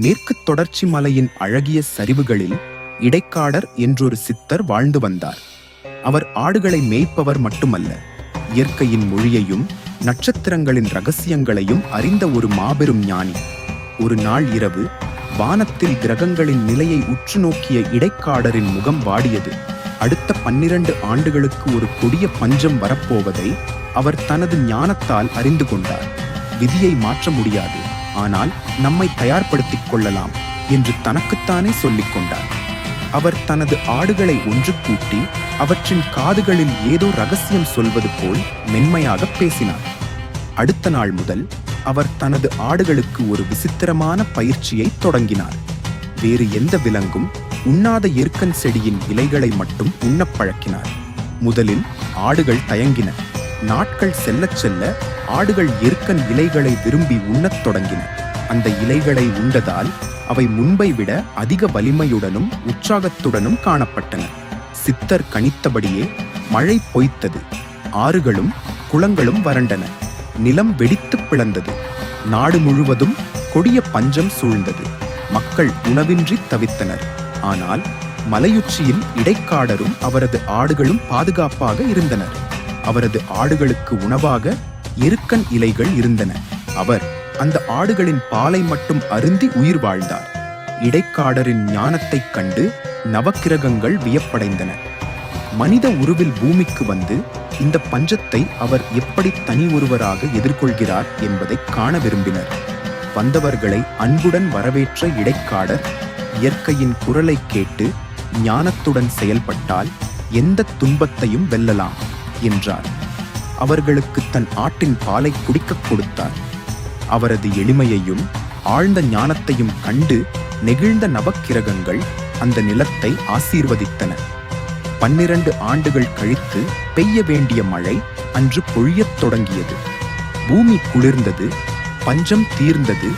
மேற்குத் தொடர்ச்சி மலையின் அழகிய சரிவுகளில் இடைக்காடர் என்றொரு சித்தர் வாழ்ந்து வந்தார். அவர் ஆடுகளை மேய்ப்பவர் மட்டுமல்ல இயற்கையின் மொழியையும் நட்சத்திரங்களின் ரகசியங்களையும் அறிந்த ஒரு மாபெரும் ஞானி. ஒரு நாள் இரவு வானத்தில் கிரகங்களின் நிலையை உற்று நோக்கிய இடைக்காடரின் முகம் வாடியது. அடுத்த பன்னிரண்டு ஆண்டுகளுக்கு ஒரு கொடிய பஞ்சம் வரப்போவதை அவர் தனது ஞானத்தால் அறிந்து கொண்டார். விதியை மாற்ற முடியாது. ஆனால் நம்மை தயார்படுத்திக் கொள்ளலாம் என்று தனக்குத்தானே சொல்லிக் கொண்டார். அவர் தனது ஆடுகளை ஒன்று கூட்டி அவற்றின் காதுகளில் ஏதோ ரகசியம் சொல்வது போல் மென்மையாக பேசினார். அடுத்த நாள் முதல் அவர் தனது ஆடுகளுக்கு ஒரு விசித்திரமான பயிற்சியை தொடங்கினார். வேறு எந்த விலங்கும் உண்ணாத எருக்கன் செடியின் இலைகளை மட்டும் உண்ணப் பழக்கினார். முதலில் ஆடுகள் தயங்கின. நாட்கள் செல்லச் செல்ல ஆடுகள் எருக்கன் இலைகளை விரும்பி உண்ணத் தொடங்கின. அந்த இலைகளை உண்டதால் அவை முன்பை விட அதிக வலிமையுடனும் உற்சாகத்துடனும் காணப்பட்டன. சித்தர் கணித்தபடியே மழை பொய்த்தது. ஆறுகளும் குளங்களும் வறண்டன. நிலம் வெடித்துப் பிளந்தது. நாடு முழுவதும் கொடிய பஞ்சம் சூழ்ந்தது. மக்கள் உணவின்றி தவித்தனர். ஆனால் மலையுச்சியில் இடைக்காடரும் அவரது ஆடுகளும் பாதுகாப்பாக இருந்தனர். அவரது ஆடுகளுக்கு உணவாக எருக்கன் இலைகள் இருந்தன. அவர் அந்த ஆடுகளின் பாலை மட்டும் அருந்தி உயிர் வாழ்ந்தார். இடைக்காடரின் ஞானத்தைக் கண்டு நவக்கிரகங்கள் வியப்படைந்தன. மனித உருவில் பூமிக்கு வந்து இந்த பஞ்சத்தை அவர் எப்படி தனி ஒருவராக எதிர்கொள்கிறார் என்பதை காண விரும்பினர். வந்தவர்களை அன்புடன் வரவேற்ற இடைக்காடர் இயற்கையின் குரலை கேட்டு ஞானத்துடன் செயல்பட்டால் எந்த துன்பத்தையும் வெல்லலாம் என்றார். அவர்களுக்கு தன் ஆட்டின் பாலை குடிக்கக் கொடுத்தார். அவரது எளிமையையும் ஆழ்ந்த ஞானத்தையும் கண்டு நெகிழ்ந்த நவக்கிரகங்கள் அந்த நிலத்தை ஆசீர்வதித்தன. பன்னிரண்டு ஆண்டுகள் கழித்து பெய்ய வேண்டிய மழை அன்று பொழியத் தொடங்கியது. பூமி குளிர்ந்தது பஞ்சம் தீர்ந்தது